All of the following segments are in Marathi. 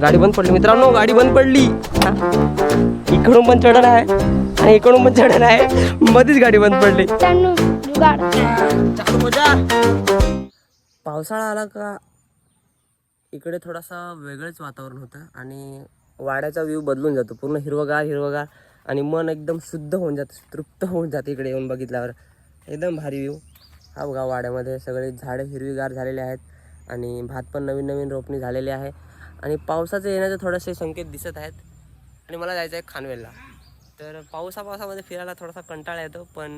गाडी बंद पडली. मित्रांनो गाडी बंद पडली. इकडून पण चढण आहे आणि इकडून पण चढण आहे. मध्येच गाडी बंद पडली. पावसाळा आला का? इकडे थोडासा वेगळंच वातावरण होतं आणि वाड्याचा व्ह्यू बदलून जातो. पूर्ण हिरवगार हिरवगार आणि मन एकदम शुद्ध होऊन जातं तृप्त होऊन जातं इकडे येऊन बघितल्यावर. एकदम भारी व्ह्यू हा बघा वाड्यामध्ये सगळे झाडं हिरवीगार झालेले आहेत आणि भात पण नवीन नवीन रोपणी झालेली आहे. आणि पावसाचे येण्याचे थोडेसे संकेत दिसत आहेत. आणि मला जायचं आहे खानवेलला. तर पावसा पावसामध्ये फिरायला थोडासा कंटाळा येतो पण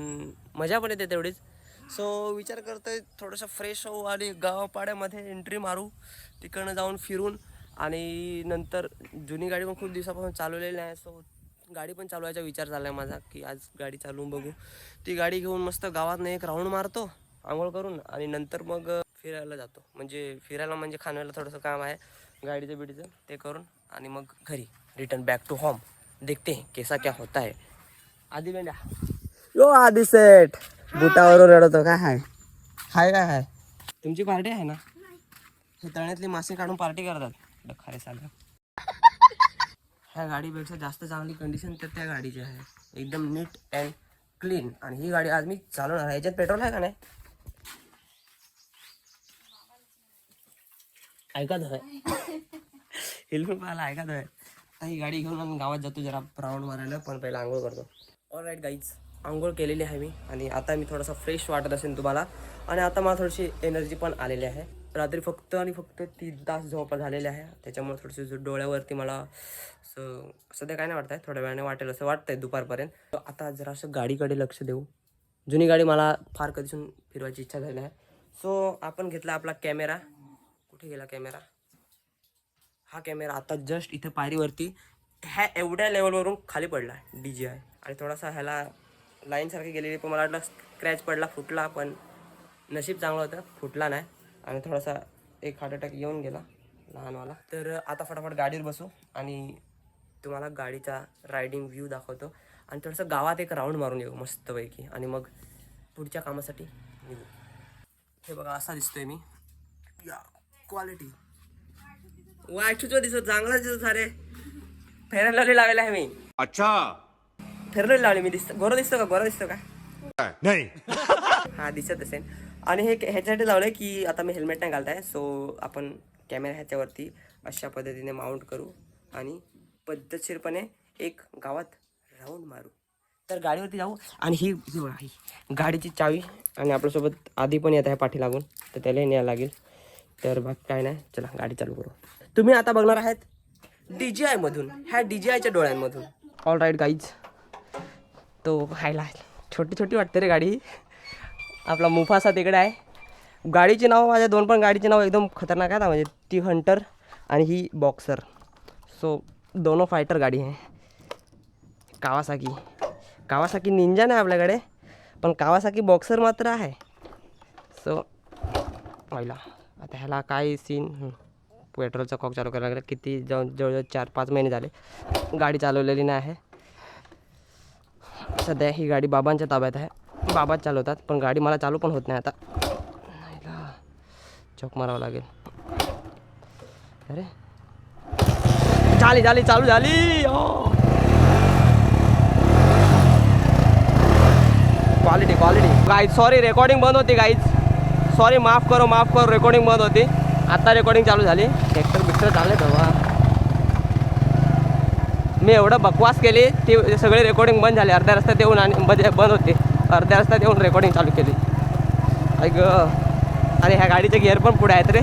मजा पण येते तेवढीच. सो विचार करतोय थोडंसं फ्रेश होऊ आणि गावापाड्यामध्ये एंट्री मारू तिकडनं जाऊन फिरून. आणि नंतर जुनी गाडी पण खूप दिवसापासून चालवलेली आहे सो गाडी पण चालवायचा विचार झाला आहे माझा की आज गाडी चालवून बघू. ती गाडी घेऊन मस्त गावातनं एक राऊंड मारतो आंघोळ करून आणि नंतर मग फिरायला जातो. म्हणजे फिरायला म्हणजे खाण्याला थोडंसं काम आहे. गाडीचं बिडीचं ते करून आणि मग घरी रिटर्न बॅक टू होम देखते हैं कैसा क्या होता है. आधी बेंड्या यो आधी सेट बुटावरून रडतो. काय हाय? हाय काय हाय? तुमची पार्टी आहे ना? हे तळ्यातली मासे काढून पार्टी करतात. खरे साधं ह्या गाडीपेक्षा जास्त चांगली कंडिशन तर त्या गाडीची आहे. एकदम नीट अँड क्लीन आणि ही गाडी आज मी चालवणार आहे. याच्यात पेट्रोल आहे का नाही? ऐकत आहे. हेल्मेट पाहायला ऐकत आहे. आता ही गाडी घेऊन आम्ही गावात जातो जरा राऊंड मारायला पण पहिला आंघोळ करतो. ऑल राईट गाईज आंघोळ केलेली आहे मी आणि आता मी थोडासा फ्रेश वाटत असेल तुम्हाला. आणि आता मला थोडीशी एनर्जी पण आलेली आहे. रात्री फक्त आणि फक्त तीन तास झोप झालेले आहे. त्याच्यामुळे थोडीशी जो डोळ्यावरती मला असं सध्या काय नाही वाटत आहे थोड्या वेळाने वाटेल असं वाटतंय दुपारपर्यंत. आता जरा असं गाडीकडे लक्ष देऊ. जुनी गाडी मला फार कधीसून फिरवायची इच्छा झाली आहे सो आपण घेतला आपला कॅमेरा कुठे गेला कॅमेरा हा कॅमेरा आता जस्ट इथे पायरीवरती ह्या एवढ्या लेवलवरून खाली पडला डी जी आय आणि थोडासा ह्याला लाईनसारखी गेलेली पण मला वाटलं स्क्रॅच पडला फुटला पण नशीब चांगलं होतं. फुटला नाही. आणि थोडासा एक हार्ट अटॅक येऊन गेला लहानवाला. तर आता फटाफट गाडीवर बसू आणि तुम्हाला गाडीचा रायडिंग व्ह्यू दाखवतो. आणि थोडंसं गावात एक राऊंड मारून येऊ मस्तपैकी. आणि मग पुढच्या कामासाठी निघू. हे बघा असा दिसतोय मी. या क्वालिटी वाचूच दिसत चांगला दिसत सारे. फेरायला लावली लावलेला आहे मी. अच्छा. फेरलोली लावली मी दिसतो. गोरा दिसतो का? गोरा दिसतो का? नहीं. हा दिसत असेल. आणि हे ह्याच्यासाठी लावलं आहे की आता मी हेल्मेट नाही घालताय सो आपण कॅमेरा ह्याच्यावरती अशा पद्धतीने माउंट करू आणि पद्धतशीरपणे एक गावात राऊंड मारू. तर गाडीवरती जाऊ आणि ही ही गाडीची चावी आणि आपल्यासोबत आधी पण येत आहे पाठी लागून तर त्यालाही न्यायला लागेल. तर बघ काय नाही. चला गाडी चालू करू. तुम्ही आता बघणार आहेत डी जी आयमधून ह्या डी जी आयच्या डोळ्यांमधून. ऑल राईट गाईज तो हायला छोटी छोटी वाटते रे गाडी. आपला मुफासा तिकडे आहे. गाडीची नाव माझ्या दोन पण गाडीचे नाव एकदम खतरनाक आहेत. म्हणजे ती हंटर आणि ही बॉक्सर सो दोनो फायटर गाडी आहे. कावासाकी कावासाकी निंजा नाही आपल्याकडे पण कावासाकी बॉक्सर मात्र आहे. सो पहिला आता ह्याला काय सीन हं. पेट्रोलचा कॉक चालू करायला लागला. किती जवळ जवळजवळ चार पाच महिने झाले. गाडी चालवलेली नाही आहे. सध्या ही गाडी बाबांच्या ताब्यात आहे. बाबाच चालवतात पण गाडी मला चालू पण होत नाही आता. नाहीला. चौक मारावं लागेल. अरे. झाली झाली चालू झाली. Quality quality guys sorry recording बंद होती गाईज सॉरी माफ करो माफ करो रेकॉर्डिंग बंद होती. आता रेकॉर्डिंग चालू झाली. ट्रॅक्टर बिक्टर चालले तेव्हा. मी एवढं बकवास केली ते सगळे रेकॉर्डिंग बंद झाले. अर्ध्या रस्त्यात येऊन आणि म्हणजे बंद होते. अर्ध्या रस्त्यात येऊन रेकॉर्डिंग चालू केली. ऐक आणि ह्या गाडीचे गिअर पण पुढे आहेत रे.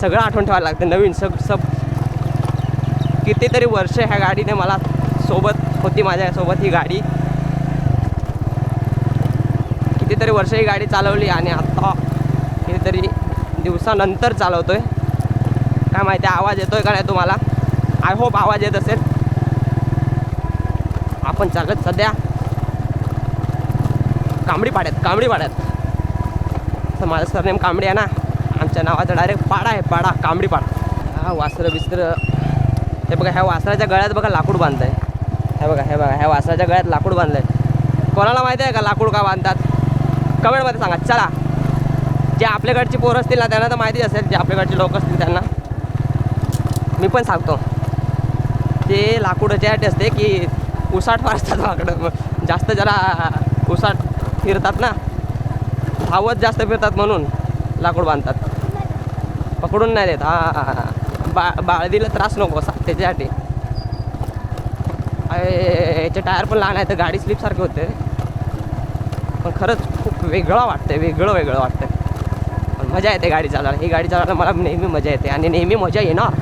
सगळं आठवण ठेवायला लागते. नवीन सब सब कितीतरी वर्ष ह्या गाडीने मला सोबत होती माझ्यासोबत ही गाडी. कितीतरी वर्ष ही गाडी चालवली आणि आत्ता कितीतरी दिवसानंतर चालवतोय. काय माहिती आवाज येतोय का नाही तुम्हाला? आय होप आवाज येत असेल. आपण चालत सध्या कांबडी पाड्यात कांबडी पाड्यात तर माझं सरनेम कांबडी आहे ना. आमच्या नावाचा डायरेक्ट पाडा आहे पाडा कांबडी पाडा हा वासरं बिस्त्र हे बघा ह्या वासराच्या गळ्यात बघा लाकूड बांधतंय हे बघा हे बघा ह्या वासराच्या गळ्यात लाकूड बांधलंय. कोणाला माहिती आहे का लाकूड का बांधतात? कमेंटमध्ये सांगा. चला. जे आपल्याकडची पोरं असतील ना त्यांना तर माहितीच असेल जे आपल्याकडचे लोक असतील त्यांना. मी पण सांगतो. ते लाकूड याच्यासाठी असते की उसाट फार माकडं. जास्त जरा उसाट फिरतात ना. धावत जास्त फिरतात म्हणून लाकूड बांधतात. पकडून नाही देत. हा बा बाळदीला त्रास नको असा त्याच्यासाठी. अरे, याचे टायर पण लहान आहे तर गाडी स्लिपसारखे होते. पण खरंच खूप वेगळं वाटतंय वेगळं वेगळं वाटतंय. मजा येते गाडी चालवायला. ही गाडी चालवायला मला नेहमी मजा येते आणि नेहमी मजा येणार.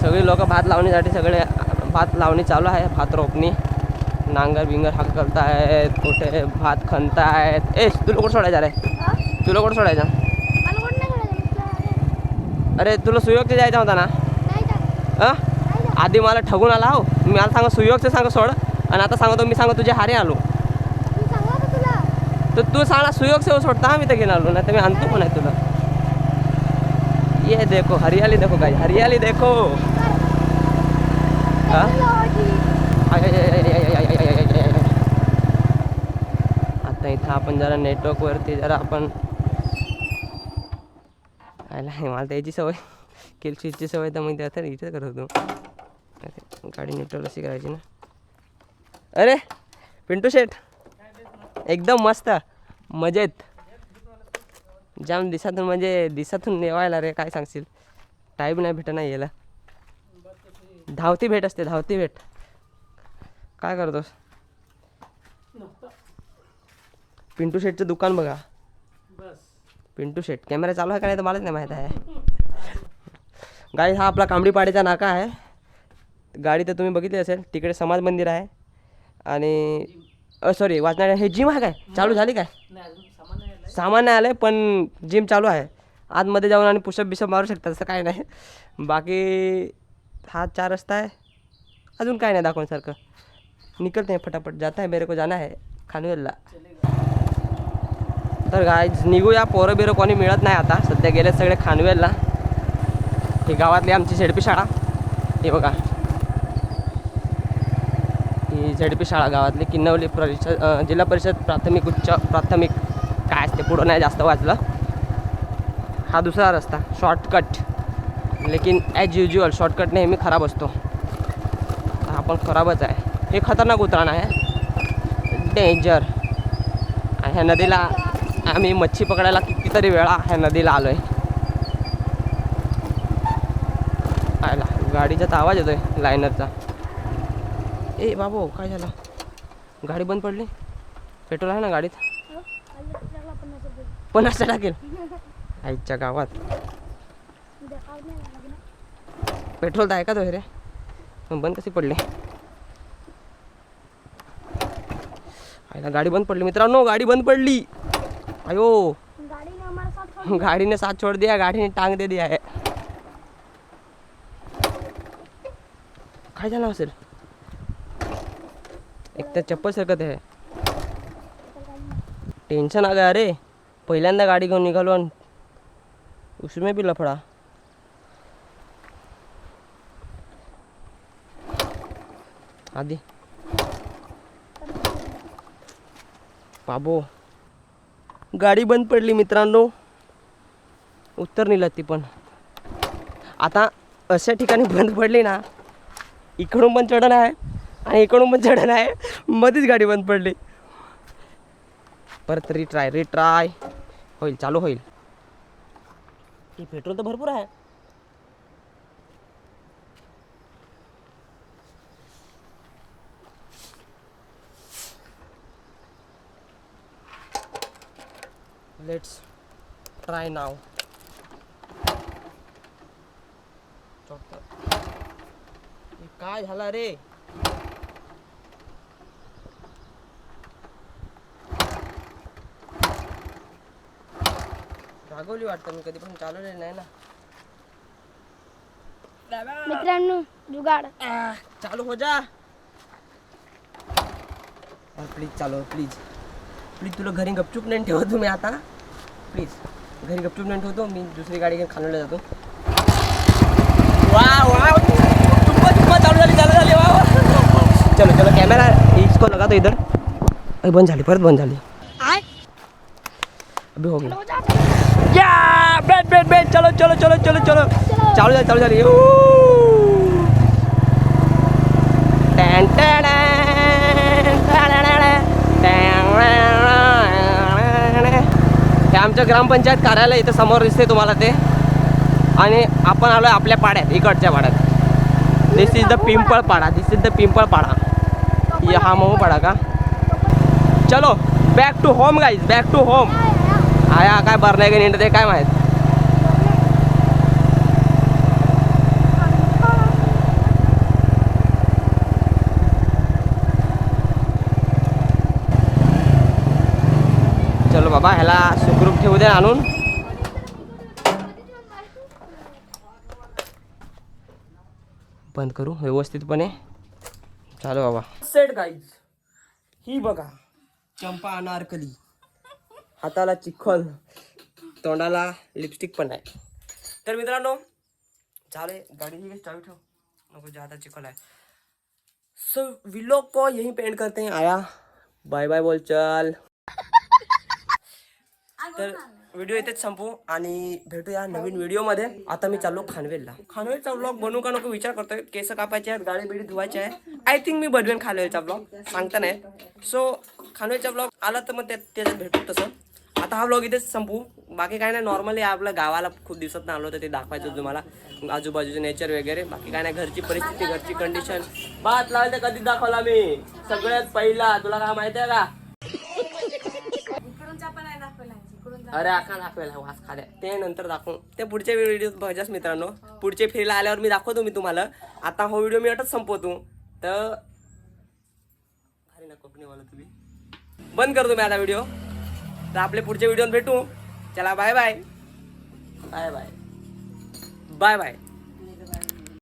सगळी लोक भात लावणीसाठी सगळे भात लावणी चालू आहे. भात रोपणी नांगर बिंगर हाक करतायत कुठे भात खणतायत. ए तुला कुठं सोडायचं रे? तुला कुठं सोडायचं. अरे तुला सुयोगचे जायचा होता ना. आधी मला ठगून आला हो. मी मला सांगा सुयोगचे सांग सोड. आणि आता सांगतो मी सांगतो तुझे हारे आलो. तर तू सांगा सुयोग सेव सोडता आम्ही तर घेऊन आलो ना तर मी आणतो पण आहे तुला ये देखो हरियाली देखो काय हरियाली देखो आता इथं आपण जरा नेटवर्क वरती जरा आपण मला त्याची सवय केलशीची सवय तर मग त्या आता इथेच करत होतो गाडी नेटवर्क अशी करायची ना अरे पिंटू शेठ एकदम मस्त. मजेत. जाम दिसातून म्हणजे दिसातून नेवायला रे काय सांगशील? टाईम नाही भेट नाही यायला धावती भेट असते धावती भेट. काय करतोस? पिंटू शेटचं दुकान बघा. पिंटू शेट. कॅमेरा चालू आहे का नाही तर मलाच नाही माहीत आहे. गाडी हा आपला कांबडी पाड्याचा नाका आहे. गाडी तर तुम्ही बघितली असेल. तिकडे समाज मंदिर आहे. आणि सॉरी वाचणार हे जिम आहे काय? चालू झाली काय? सामान नाही आलं पण जिम चालू आहे. आतमध्ये जाऊन आणि पुशअप बिशप मारू शकता तसं काय नाही. बाकी हा चार रस्ता आहे. अजून काय नाही दाखवण्यासारखं निकलते हैं फटाफट. जाता है मेरे को जाना है खानवेलला तर गाय निघूया पोरं बिरं कोणी मिळत नाही आता. सध्या गेले सगळे खानवेलला. ही गावातली आमची झेडपी शाळा. हे बघा. झेडपी शाळा गावातली किन्नवली परिषद जिल्हा परिषद प्राथमिक उच्च प्राथमिक काय असते पुढं नाही जास्त वाचलं. हा दुसरा रस्ता शॉर्टकट लेकिन ॲज युज्युअल शॉर्टकट नेहमी खराब असतो. हा पण खराबच आहे. हे खतरनाक उतराण आहे. डेंजर ह्या नदीला आम्ही मच्छी पकडायला कितीतरी वेळा ह्या नदीला आलो आहे गाडीचा तर आवाज येतोय लायनरचा ए बाबू काय झालं? गाडी बंद पडली? पेट्रोल आहे ना गाडीत? पन्नास टाकेल. आईच्या गावात. पेट्रोल तर आहे का तो रे? मग बंद कशी पडली? आईला गाडी बंद पडली. मित्रांनो गाडी बंद पडली. अयो. गाडीने साथ छोड़ दिया गाडीने टांग दे दिया आहे. काय झालं असेल? त्या चप्पल सरकत आहे. टेन्शन आलं अरे. पहिल्यांदा गाडी घेऊन निघालो आणि उसमे बी लफडा. आधी. बाबो. गाडी बंद पडली मित्रांनो. उत्तर नेलं ती पण. आता अशा ठिकाणी बंद पडली ना इकडून पण चढण आहे. आणि इकडून पण चढण आहे. मध्येच गाडी बंद पडली. परत रिट्राय रिट्राय होईल चालू होईल. ही पेट्रोल तर भरपूर आहे. लेट्स ट्राय नाव काय झाला रे? रागवली वाटतं मी कधी पण चालवलेलं नाही ना। मित्रांनो जुगाड। आह, चालू हो जा। प्लीज़ चालू प्लीज़ प्लीज़ तुला घरी गपचूप नाही ठेवतो मी आता। प्लीज़ घरी गपचूप नाही ठेवतो मी दुसरी गाडी घेऊन खानवल्या जातो. वा वा चालू झाली चालू झाली वा वा. चलो चलो कॅमेरा इसको लगा दो इधर। अरे बंद झाली परत बंद झाली। अभी हो गई या बैठ बैठ बैठ चलो चलो चलो चलो चलो चालू झाली चालू झाली टॅन टॅन हे आमच्या ग्रामपंचायत कार्यालय इथं समोर दिसते तुम्हाला ते आणि आपण आलो आपल्या पाड्यात इकडच्या पाड्यात दिस इज द पिंपळ पाडा दिस इज द पिंपळ पाडा हा मऊ पाडा का चलो back to home guys back to home आया काय बरं नाही ते काय माहीत? चलो बाबा ह्याला सुखरूप ठेवू दे आणून. बंद करू व्यवस्थितपणे. चालू बाबा. सेट गाईज ही बघा. चंपा अनारकली. हाताला चिखल तोंडाला लिपस्टिक पण आहे. तर मित्रांनो झाले गाड़ी चालू ठेव. नको ज्यादा चिखल आहे. सो विलो को यही पेंट करते हैं. आया. बाय बाय बोल चल. तर व्हिडिओ इथेच संपू आणि भेटूया नवीन व्हिडिओमध्ये आता मी चाललो खानवेलला. खानवेलचा ब्लॉग बनवू का नको विचार करतोय. केस कापायचे आहेत गाडी बिडी धुवायचे आहे. आय थिंक मी बनवेन खानवेलचा ब्लॉग सांगता नाही. सो खानवेलचा ब्लॉग आला तर मग त्याच्यात भेटू तसं. आता हा ब्लॉग इथेच संपू बाकी काय नाही नॉर्मली आपल्या गावाला खूप दिवसात आलो तर ते दाखवायचं तुम्हाला. आजूबाजूचे नेचर वगैरे. बाकी काय नाही घरची परिस्थिती घरची कंडिशन भात लावायचं कधीच दाखवला मी? सगळ्यात पहिला. तुला काय माहिती आहे का? अरे आका दाखवायला वास खाद्या. ते नंतर दाखवू. ते पुढच्या व्हिडिओ बघायच्याच मित्रांनो. पुढच्या फेरीला आल्यावर मी दाखवतो मी तुम्हाला. आता हा व्हिडिओ मी अटच संपवतो. तर भारी ना कोकणीवाला तुम्ही. बंद करतो मी आता व्हिडिओ तर आपले पुढच्या व्हिडिओत भेटू. चला bye bye bye bye bye bye